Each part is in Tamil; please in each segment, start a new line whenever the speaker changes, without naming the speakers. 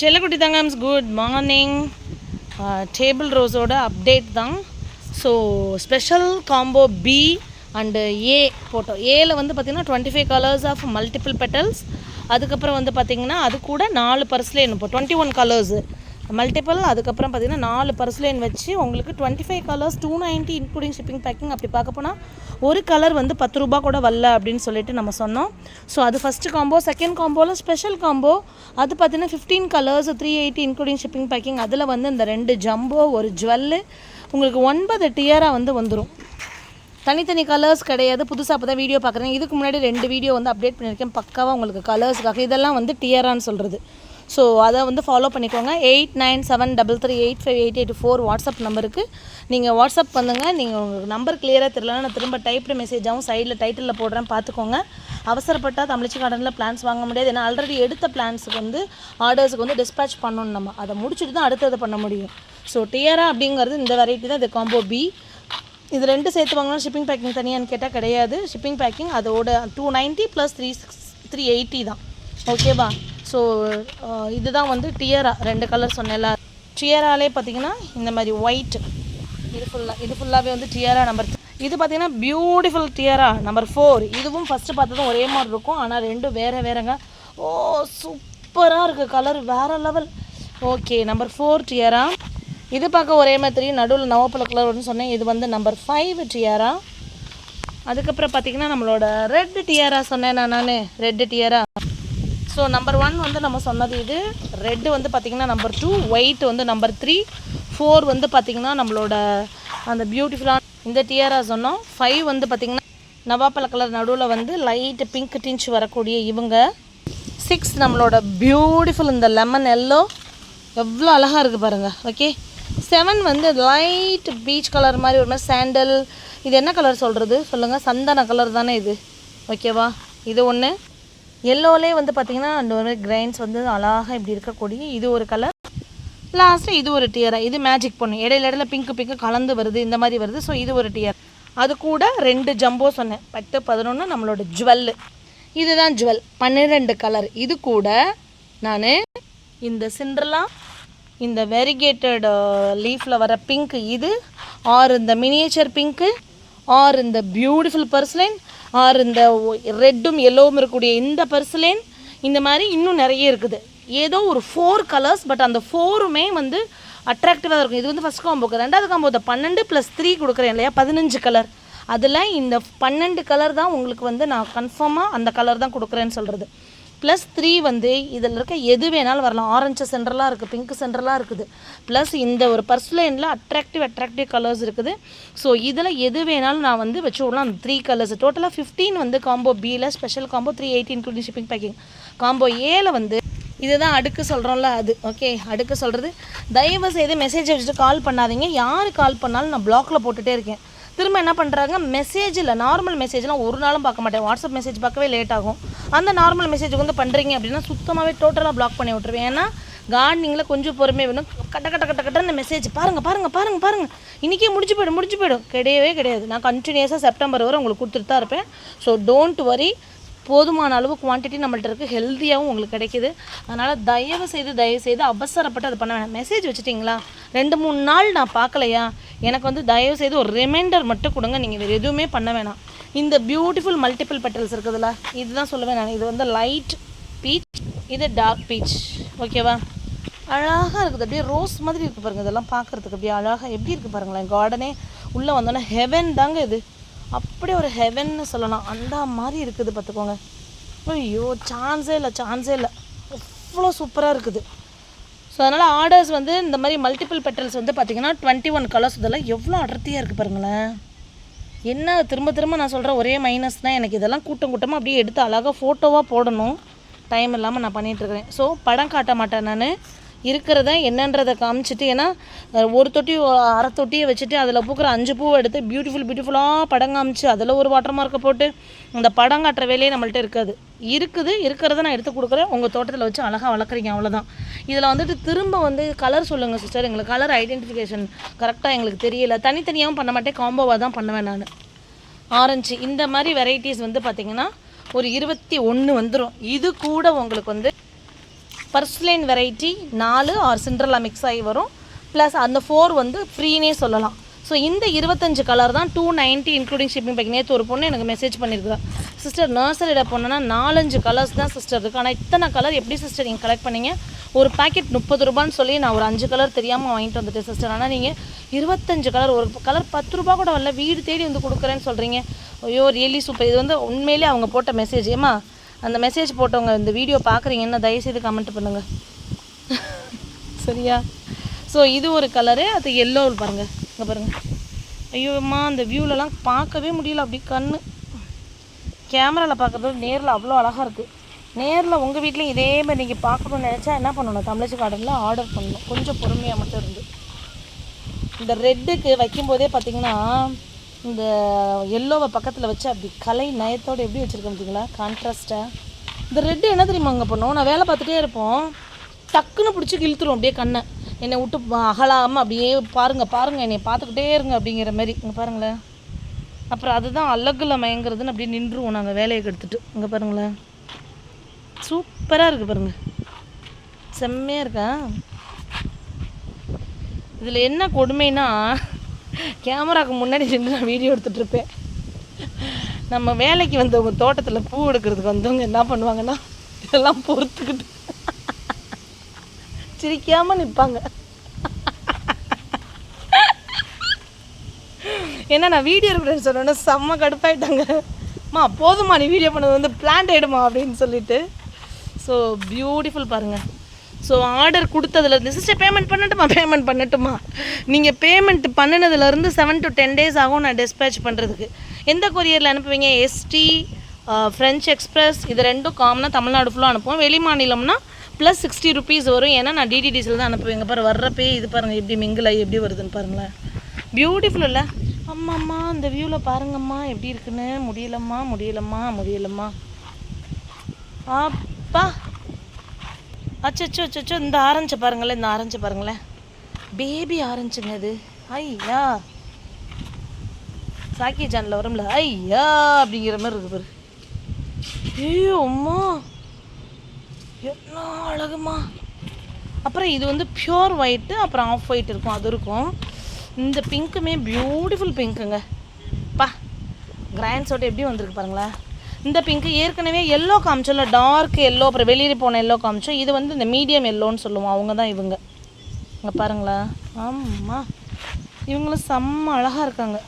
செல்லக்குட்டி தங்கம்ஸ் குட் மார்னிங் டேபிள் ரோஸோட அப்டேட் தான். So special combo B and A போட்டோம். ஏல வந்து பார்த்திங்கன்னா twenty five colours of multiple petals அதுக்கப்புறம் வந்து பார்த்திங்கன்னா அது கூட நாலு பர்ஸ்லேயே இப்போ டுவெண்ட்டி ஒன் கலர்ஸு மல்டிபிள் அதுக்கப்புறம் பார்த்திங்கன்னா நாலு பர்ஸ்லேன் வச்சு உங்களுக்கு twenty five colours two ninety including shipping packing அப்படி பார்க்க போனால் ஒரு கலர் வந்து பத்து ரூபா கூட வரல அப்படின்னு சொல்லிட்டு நம்ம சொன்னோம். ஸோ அது ஃபஸ்ட்டு காம்போ செகண்ட் காம்போவில் ஸ்பெஷல் காம்போ அது பார்த்தீங்கன்னா fifteen colours three eighty including shipping packing அதில் வந்து இந்த ரெண்டு ஜம்போ ஒரு ஜுவல்லு உங்களுக்கு ஒன்பது டியராக வந்து வந்துடும் தனித்தனி கலர்ஸ் கிடையாது. புதுசாக அப்போ தான் வீடியோ பார்க்குறேன் இதுக்கு முன்னாடி ரெண்டு வீடியோ வந்து அப்டேட் பண்ணியிருக்கேன். பக்காவாக உங்களுக்கு கலர்ஸுக்காக இதெல்லாம் வந்து டியரான்னு சொல்கிறது ஸோ அதை வந்து ஃபாலோ பண்ணிக்கோங்க. Eight nine seven double three eight five eight eight four WhatsApp நம்பருக்கு நீங்கள் வாட்ஸ்அப் பண்ணுங்கள் நீங்கள் உங்களுக்கு நம்பர் கிளியராக தெரியலனா நான் திரும்ப டைப்டு மெசேஜாகவும் சைடில் டைட்டிலில் போடுறேன் பார்த்துக்கோங்க அவசரப்பட்டால் தமிழ்ச்சி கார்டனில் பிளான்ஸ் வாங்க முடியாது. ஏன்னா ஆல்ரெடி எடுத்த பிளான்ஸுக்கு வந்து ஆர்டர்ஸுக்கு வந்து டிஸ்பேச் பண்ணணும் நம்ம. அதை முடிச்சுட்டு தான் அடுத்தது பண்ண முடியும். ஸோ டியரா அப்படிங்கிறது இந்த வெரைட்டி தான். இது காம்போ பி இது ரெண்டு சேர்த்து வாங்கினா ஷிப்பிங் பேக்கிங் தனியான்னு கேட்டால் கிடையாது. ஷிப்பிங் பேக்கிங் அதோட two ninety plus three six three eighty தான். ஓகேவா ஸோ uh, இதுதான் வந்து டியரா ரெண்டு கலர் சொன்னேன்ல. டியராலே பார்த்தீங்கன்னா இந்த மாதிரி ஒயிட் இது ஃபுல்லாக இது ஃபுல்லாகவே வந்து டியரா நம்பர் இது பார்த்தீங்கன்னா பியூட்டிஃபுல் டியரா நம்பர் ஃபோர் இதுவும் ஃபஸ்ட்டு பார்த்ததும் ஒரே மாதிரி இருக்கும். ஆனால் ரெண்டும் வேறு வேறங்க. ஓ சூப்பராக இருக்குது கலர் வேறு லெவல் ஓகே நம்பர் ஃபோர் டியரா இது பார்க்க ஒரே மாதிரி நடுவில் நவப்பழ கலர்னு சொன்னேன். இது வந்து நம்பர் ஃபைவ் டியரா அதுக்கப்புறம் பார்த்தீங்கன்னா நம்மளோட ரெட் டியரா சொன்னேன் நான் நான். ரெட் டியரா ஸோ நம்பர் ஒன் வந்து நம்ம சொன்னது இது. ரெட்டு வந்து பார்த்திங்கன்னா நம்பர் டூ ஒயிட் வந்து நம்பர் த்ரீ ஃபோர் வந்து பார்த்திங்கன்னா நம்மளோட அந்த பியூட்டிஃபுல்லான இந்த டியராக சொன்னோம். ஃபைவ் வந்து பார்த்திங்கன்னா நவாப்பழ கலர் நடுவில் வந்து லைட் பிங்க் டிஞ்ச் வரக்கூடிய இவங்க. சிக்ஸ் நம்மளோட பியூட்டிஃபுல் இந்த லெமன் எல்லோ எவ்வளோ அழகாக இருக்குது பாருங்கள் ஓகே செவன் வந்து லைட் பீச் கலர் மாதிரி ஒரு மாதிரி சாண்டல் இது என்ன கலர் சொல்கிறது சொல்லுங்கள் சந்தன கலர் தானே இது. ஓகேவா இது ஒன்று எல்லோலே வந்து பார்த்திங்கன்னா அந்த ஒரு கிரைன்ஸ் வந்து அழகாக இப்படி இருக்கக்கூடிய இது ஒரு கலர் லாஸ்ட்டு இது ஒரு டியரா இது மேஜிக் பொண்ணு. இடையில இடையில பிங்க் பிங்க்கு கலந்து வருது. இந்த மாதிரி வருது. ஸோ இது ஒரு டியர் அது கூட ரெண்டு ஜம்போ சொன்னேன். பத்து பதினொன்று நம்மளோட ஜுவல்லு இதுதான் ஜுவல் பன்னிரெண்டு கலர் இது கூட நான் இந்த சிண்ட்ரலா இந்த வெரிகேட்டட் லீஃபில் வர பிங்க் இது ஆர் இந்த மினியேச்சர் பிங்க்கு ஆர் இந்த பியூட்டிஃபுல் பர்ஸ்லைன் ஆர் இந்த ரெட்டும் எல்லோவும் இருக்கக்கூடிய இந்த பர்சலேன் இந்த மாதிரி இன்னும் நிறைய இருக்குது. ஏதோ ஒரு ஃபோர் கலர்ஸ் பட் அந்த ஃபோருமே வந்து அட்ராக்டிவாக இருக்கும். இது வந்து ஃபஸ்ட் காம்போக்கு ரெண்டாவது காம்போ இந்த பன்னெண்டு ப்ளஸ் த்ரீ கொடுக்குறேன் இல்லையா? பதினஞ்சு கலர் அதில் இந்த பன்னெண்டு கலர் தான் உங்களுக்கு வந்து நான் கன்ஃபார்மாக அந்த கலர் தான் கொடுக்குறேன்னு சொல்கிறது ப்ளஸ் த்ரீ வந்து இதில் இருக்க எது வேணாலும் வரலாம். ஆரஞ்சு சென்ட்ரலாக இருக்குது பிங்க் சென்டர்லாம் இருக்குது. ப்ளஸ் இந்த ஒரு பர்ஸ்லைனில் அட்ராக்டிவ் அட்ராக்டிவ் கலர்ஸ் இருக்குது. ஸோ இதில் எது வேணாலும் நான் வந்து வச்சு விடலாம். அந்த த்ரீ கலர்ஸ் டோட்டலாக ஃபிஃப்டீன் வந்து காம்போ பியில் special combo three eighty including shipping packing combo ஏல வந்து இதுதான் அடுக்கு சொல்கிறோம்ல அது. ஓகே அடுக்கு சொல்கிறது தயவு செய்து மெசேஜ் வச்சுட்டு கால் பண்ணாதீங்க. யார் கால் பண்ணாலும் நான் பிளாக்ல போட்டுகிட்டே இருக்கேன். திரும்ப என்ன பண்ணுறாங்க மெசேஜில் நார்மல் மெசேஜ்லாம் ஒரு நாளும் பார்க்க மாட்டேன். வாட்ஸ்அப் மெசேஜ் பார்க்கவே லேட் ஆகும். அந்த நார்மல் மெசேஜ் வந்து பண்ணுறீங்க அப்படின்னா சுத்தமாகவே டோட்டலாக பிளாக் பண்ணி விட்ருவேன் ஏன்னா கார்டனிங்கில் கொஞ்சம் பொறுமை வேணும் கட்ட கட்ட கட்ட கட்ட அந்த மெசேஜ் பாருங்கள் பாருங்கள் பாருங்கள் பாருங்கள் இன்றைக்கே முடிச்சு போயிடும் முடிச்சு போயிடும். கிடையவே கிடையாது. நான் கண்டினியூஸாக செப்டம்பர் வரை உங்களுக்கு கொடுத்துட்டு தான் இருப்பேன். ஸோ டோன்ட் வரி போதுமான அளவு குவான்டிட்டி நம்மள்ட்ட இருக்குது ஹெல்த்தியாகவும் உங்களுக்கு கிடைக்குது. அதனால் தயவு செய்து தயவு செய்து அவசரப்பட்டு அது பண்ண வேணாம். மெசேஜ் வச்சுட்டிங்களா? ரெண்டு மூணு நாள் நான் பார்க்கலையா? எனக்கு வந்து தயவு செய்து ஒரு ரிமைண்டர் மட்டும் கொடுங்க. நீங்கள் வேறு எதுவுமே பண்ண வேணாம். இந்த பியூட்டிஃபுல் மல்டிபிள் பெட்டல்ஸ் இருக்குதுல்ல இதுதான் சொல்லுவேன் நான். இது வந்து லைட் பீச் இது டார்க் பீச் ஓகேவா அழகாக இருக்குது. அப்படியே ரோஸ் மாதிரி இருக்குது பாருங்கள் இதெல்லாம் பார்க்குறதுக்கு அப்படியே அழகாக எப்படி இருக்குது பாருங்களேன். கார்டனே உள்ளே வந்தோன்னே ஹெவன் தாங்க இது. அப்படி ஒரு ஹெவன்னு சொல்லலாம். அந்த மாதிரி இருக்குது பார்த்துக்கோங்க. ஐயோ சான்ஸே இல்லை சான்ஸே இல்லை. அவ்வளோ சூப்பராக இருக்குது. ஸோ அதனால் ஆர்டர்ஸ் வந்து இந்த மாதிரி மல்டிபிள் பெட்டல்ஸ் வந்து பார்த்திங்கன்னா டுவெண்ட்டி ஒன் கலர்ஸ் இதெல்லாம் எவ்வளோ அடர்த்தியாக இருக்குது பாருங்களேன். என்ன திரும்ப திரும்ப நான் சொல்கிற ஒரே மைனஸ் தான். எனக்கு இதெல்லாம் கூட்டம் கூட்டமாக அப்படியே எடுத்து அழகாக ஃபோட்டோவாக போடணும். டைம் இல்லாமல் நான் பண்ணிகிட்ருக்கிறேன் ஸோ படம் காட்ட மாட்டேன் நான். இருக்கிறத என்னன்றதை காமிச்சிட்டு ஏன்னா ஒரு தொட்டி அரை தொட்டியை வச்சுட்டு அதில் பூக்கிற அஞ்சு பூவை எடுத்து பியூட்டிஃபுல் பியூட்டிஃபுல்லாக படம் காமிச்சு அதில் ஒரு வாட்டர் மார்க்கை போட்டு இந்த படம் காட்டுற வேலையே நம்மள்ட்ட இருக்காது. இருக்குது இருக்கிறத நான் எடுத்து கொடுக்குறேன். உங்கள் தோட்டத்தில் வச்சு அழகாக வளர்க்குறீங்க அவ்வளோதான் இதில் வந்துட்டு திரும்ப வந்து கலர் சொல்லுங்கள் சிஸ்டர் எங்களுக்கு கலர் ஐடென்டிஃபிகேஷன் கரெக்டாக எங்களுக்கு தெரியல. தனித்தனியாகவும் பண்ண மாட்டேன். காம்போவாக தான் பண்ணுவேன் நான். ஆரஞ்சு இந்த மாதிரி வெரைட்டிஸ் வந்து பார்த்திங்கன்னா ஒரு இருபத்தி ஒன்று வந்துடும் இது கூட உங்களுக்கு வந்து பர்ஸ்லைன் வெரைட்டி நாலு ஆர் சிண்ட்ரலா மிக்ஸ் ஆகி வரும். ப்ளஸ் அந்த ஃபோர் வந்து ஃப்ரீனே சொல்லலாம். ஸோ இந்த இருபத்தஞ்சு கலர் தான் two ninety including shipping pack நேற்று ஒரு பொண்ணு எனக்கு மெசேஜ் பண்ணியிருக்கா சிஸ்டர் நர்சரியில் போனோன்னா நாலஞ்சு கலர்ஸ் தான் சிஸ்டர் இருக்குது ஆனால் இத்தனை கலர் எப்படி சிஸ்டர் நீங்கள் கலெக்ட் பண்ணீங்க? ஒரு பாக்கெட் முப்பது ரூபான்னு சொல்லி நான் ஒரு அஞ்சு கலர் தெரியாமல் வாங்கிட்டு வந்துட்டேன் சிஸ்டர் ஆனால் நீங்கள் இருபத்தஞ்சு கலர் ஒரு கலர் பத்து ரூபா கூட வரல. வீடு தேடி வந்து கொடுக்குறேன்னு சொல்கிறீங்க ஐயோ ரியலி சூப்பர் இது வந்து உண்மையிலே அவங்க போட்ட மெசேஜ் ஏமா அந்த மெசேஜ் போட்டவங்க இந்த வீடியோ பார்க்குறீங்கன்னா தயவுசெய்து கமெண்ட் பண்ணுங்கள் சரியா? ஸோ இது ஒரு கலரு அது எல்லோ பாருங்கள் இங்கே பாருங்கள் ஐயோம்மா அந்த வியூலலாம் பார்க்கவே முடியல. அப்படி கண் கேமராவில் பார்க்குறது நேரில் அவ்வளோ அழகாக இருக்குது நேரில் உங்கள் வீட்லேயும் இதே மாதிரி நீங்கள் பார்க்கணும்னு நினச்சா என்ன பண்ணணும்? தமிழச்சி கார்டனில் ஆர்டர் பண்ணணும். கொஞ்சம் பொறுமையாக மட்டும் இருந்து. இந்த ரெட்டுக்கு வைக்கும்போதே பார்த்தீங்கன்னா இந்த எல்லோவை பக்கத்தில் வச்சு அப்படி கலை நயத்தோடு எப்படி வச்சுருக்கேன் பார்த்தீங்களா? கான்ட்ராஸ்ட்டாக இந்த ரெட்டு என்ன தெரியுமா அங்கே பண்ணோம்? நான் வேலை பார்த்துட்டே இருப்போம். டக்குன்னு பிடிச்சி இழுத்துரும் அப்படியே கண்ணை. என்னை விட்டு அகலாமல் அப்படியே பாருங்கள் பாருங்கள் என்னை பார்த்துக்கிட்டே இருங்க அப்படிங்கிற மாதிரி. இங்கே பாருங்களேன். அப்புறம் அதுதான் அழகுல மயங்கிறதுன்னு அப்படியே நின்றுவோம் நாங்கள் வேலையை கெடுத்துட்டு. இங்கே பாருங்களேன். சூப்பராக இருக்குது பாருங்கள் செம்மையாக இருக்கா? இதில் என்ன கொடுமைன்னா கேமராவுக்கு முன்னாடி நின்று நான் வீடியோ எடுத்துகிட்ருப்பேன் நம்ம வேலைக்கு வந்தவங்க தோட்டத்தில் பூ எடுக்கிறதுக்கு வந்தவங்க என்ன பண்ணுவாங்கன்னா இதெல்லாம் பொறுத்துக்கிட்டு சிரிக்காமல் நிற்பாங்க ஏன்னா நான் வீடியோ எடுக்கிறேன்னு சொன்னோன்னே செம்ம கடுப்பாயிட்டாங்க. மா போதுமா நீ வீடியோ பண்ணது வந்து பிளான்ட் ஆகிடுமா அப்படின்னு சொல்லிட்டு. ஸோ பியூட்டிஃபுல் பாருங்கள் ஸோ ஆர்டர் கொடுத்ததுலேருந்து சிஸ்டர் பேமெண்ட் பண்ணட்டுமா? பேமெண்ட் பண்ணட்டுமா? நீங்கள் பேமெண்ட் பண்ணினதுலேருந்து செவன் டு டென் டேஸ் ஆகும் நான் டிஸ்பேச் பண்ணுறதுக்கு எந்த கொரியரில் அனுப்புவீங்க? எஸ்டி ஃப்ரெஞ்ச் எக்ஸ்பிரஸ் இது ரெண்டும் காமனாக தமிழ்நாடு ஃபுல்லாக அனுப்புவோம். வெளி மாநிலம்னா ப்ளஸ் சிக்ஸ்டி ருபீஸ் வரும். ஏன்னா நான் டிடிடிஸில் தான் அனுப்புவேங்க பாரு வர்றப்பே இது பாருங்கள் எப்படி மிங்கிள் ஆகி எப்படி வருதுன்னு பாருங்களேன். பியூட்டிஃபுல் இல்லை? அம்மாம்மா அந்த வியூவில் பாருங்கம்மா எப்படி இருக்குன்னு? முடியலம்மா முடியலம்மா முடியலம்மா. அப்பா! அச்சோ அச்சோ இந்த ஆரஞ்சு பாருங்களேன் இந்த ஆரஞ்சு பாருங்களேன். பேபி ஆரஞ்சுங்க இது. ஐயா. சாக்கி ஜானில் வரும்ல. ஐயா அப்படிங்கிற மாதிரி இருக்கு பாரு. ஐயோ அம்மா. என்ன அழகுமா. அப்புறம் இது வந்து பியூர் ஒயிட்டு அப்புறம் ஆஃப் ஒயிட் இருக்கும் அது இருக்கும். இந்த பிங்க்குமே பியூட்டிஃபுல் பிங்க்குங்க பா கிராண்ட் எப்படி வந்திருக்கு பாருங்களேன். இந்த பிங்க்கு ஏற்கனவே எல்லோ காமிச்சோம்ல டார்க் எல்லோ அப்புறம் வெளியே போன எல்லோ காமிச்சோம். இது வந்து இந்த மீடியம் எல்லோன்னு சொல்லுவோம். அவங்க தான் இவங்க. இங்கே பாருங்களேன் ஆமாம் இவங்களும் செம்ம அழகாக இருக்காங்க.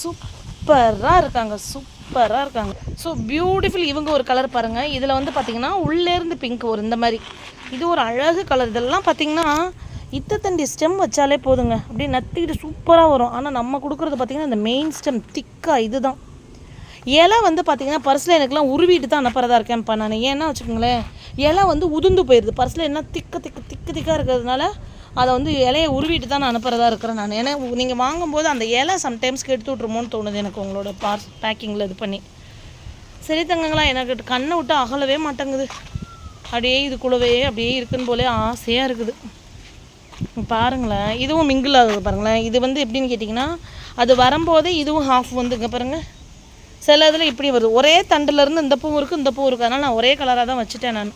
சூப்பராக இருக்காங்க. சூப்பராக இருக்காங்க. ஸோ பியூட்டிஃபுல் இவங்க ஒரு கலர் பாருங்கள் இதில் வந்து பார்த்தீங்கன்னா உள்ளேருந்து பிங்க் ஒரு இந்த மாதிரி. இது ஒரு அழகு கலர் இதெல்லாம் பார்த்தீங்கன்னா இத்தத்தண்டி ஸ்டெம் வச்சாலே போதுங்க. அப்படியே நத்திக்கிட்டு சூப்பராக வரும். ஆனால் நம்ம கொடுக்குறது பார்த்தீங்கன்னா இந்த மெயின் ஸ்டெம் திக்காக இதுதான். இலை வந்து பார்த்தீங்கன்னா பர்ஸில் எனக்குலாம் உருவிட்டு தான் அனுப்புறதா இருக்கேன்ப்பா நான். ஏன்னா வச்சுக்கோங்களேன் இலை வந்து உதிர்ந்து போயிடுது பர்ஸில் என்ன திக்க திக்க திக்கு திக்காக இருக்கிறதுனால அதை வந்து இலையை உருவிட்டு தான் நான் அனுப்புறதா இருக்கிறேன் நான். ஏன்னா நீங்கள் வாங்கும்போது அந்த இலை சம்டைம்ஸ்க்கு எடுத்து விட்ருமோன்னு தோணுது எனக்கு உங்களோட பார்ஸ் பேக்கிங்கில் இது பண்ணி. சரி தங்கங்களா எனக்கு கண்ணை விட்டு அகலவே மாட்டேங்குது. அப்படியே இதுக்குள்ளவே அப்படியே இருக்குன்னு போலே ஆசையாக இருக்குது. பாருங்களேன் இதுவும் மிங்கிள் ஆகுது பாருங்களேன். இது வந்து எப்படின்னு கேட்டிங்கன்னா அது வரும்போதே இதுவும் ஹாஃப் வந்துங்க பாருங்கள் சில இதில் இப்படி வருது. ஒரே தண்டுலேருந்து இந்த பூ இருக்குது இந்த பூ இருக்குது அதனால் நான் ஒரே கலராக தான் வச்சுட்டேன் நான்.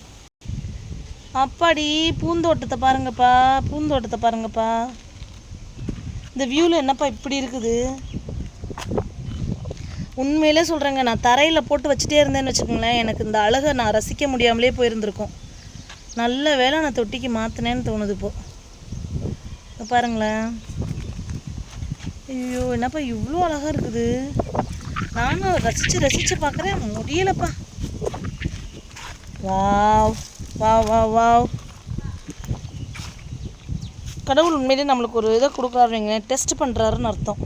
அப்பாடி பூந்தோட்டத்தை பாருங்கப்பா பூந்தோட்டத்தை பாருங்கப்பா. இந்த வியூவில் என்னப்பா இப்படி இருக்குது? உண்மையிலே சொல்கிறேங்க நான் தரையில் போட்டு வச்சுட்டே இருந்தேன்னு வச்சுக்கோங்களேன். எனக்கு இந்த அழகை நான் ரசிக்க முடியாமலே போயிருந்திருக்கும். நல்ல வேளை நான் தொட்டிக்கு மாற்றினேன்னு தோணுது இப்போ. பாருங்களேன். ஐயோ என்னப்பா இவ்வளோ அழகாக இருக்குது? நானும் ரசித்து ரசித்து பார்க்குறேன். முடியலப்பா. Wow wow wow wow. கடவுள் உண்மையிலே நம்மளுக்கு ஒரு இதை கொடுக்குறாருங்க டெஸ்ட் பண்ணுறாருன்னு அர்த்தம்.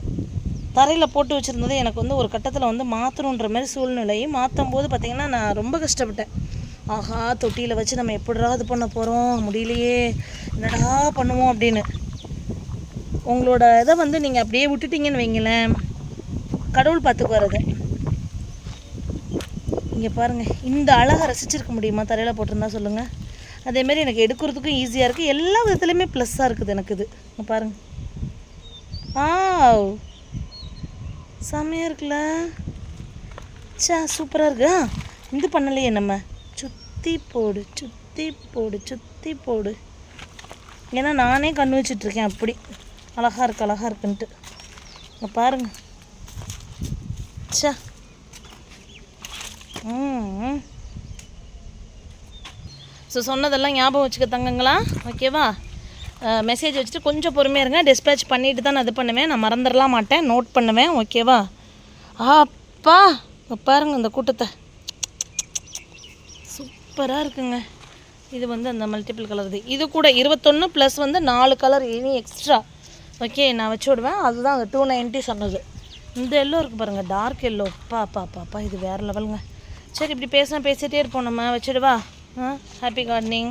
தரையில் போட்டு வச்சுருந்தது எனக்கு வந்து ஒரு கட்டத்தில் வந்து மாற்றணுன்ற மாதிரி சூழ்நிலையும் மாற்றும் போது பார்த்திங்கன்னா நான் ரொம்ப கஷ்டப்பட்டேன். ஆஹா தொட்டியில் வச்சு நம்ம எப்படிடா இது பண்ண போகிறோம் முடியலையே. என்னடா பண்ணுவோம் அப்படின்னு. உங்களோட இதை வந்து நீங்கள் அப்படியே விட்டுட்டீங்கன்னு வைங்களேன். கடவுள் பார்த்துக்குவார் அதை இங்கே பாருங்கள் இந்த அழகை ரசிச்சிருக்க முடியுமா? தரையில் போட்டிருந்தா சொல்லுங்கள் அதேமாரி எனக்கு எடுக்கிறதுக்கும் ஈஸியாக இருக்குது எல்லா விதத்துலையுமே ப்ளஸ்ஸாக இருக்குது எனக்கு இது. இங்கே பாருங்கள் ஆ செம்மையாக இருக்குல்ல? சா சூப்பராக இருக்கா. இது பண்ணலையே நம்ம. சுற்றி போடு சுற்றி போடு சுற்றி போடு. ஏன்னா நானே கண்ணு வச்சிட்ருக்கேன் அப்படி. அழகாக இருக்கு அழகாக இருக்குன்ட்டு. இங்கே பாருங்கள் ச்சே. ம் ஸோ சொன்னதெல்லாம் ஞாபகம் வச்சுக்க தங்கங்களா? ஓகேவா மெசேஜ் வச்சுட்டு கொஞ்சம் பொறுமையாக இருங்க. டிஸ்பேச் பண்ணிட்டு தான் நான் இது பண்ணுவேன். நான் மறந்துடலாம் மாட்டேன். நோட் பண்ணுவேன். ஓகேவா அப்பா பாருங்கள் பாருங்க இந்த கூட்டத்தை. சூப்பராக இருக்குங்க. இது வந்து அந்த மல்டிபிள் கலர் இது. இது கூட இருபத்தொன்று ப்ளஸ் வந்து நாலு கலர் இனி எக்ஸ்ட்ரா ஓகே நான் வச்சு விடுவேன். அதுதான் அந்த டூ நைன்ட்டி சொன்னது. இந்த எல்லோ இருக்குது பாருங்கள் டார்க் எல்லோ பா பா பாப்பா இது வேறு லெவலுங்க சரி இப்படி பேசினா பேசிகிட்டே இருப்போம் நம்ம. வச்சுடுவா ஆ ஹாப்பி கார்டனிங்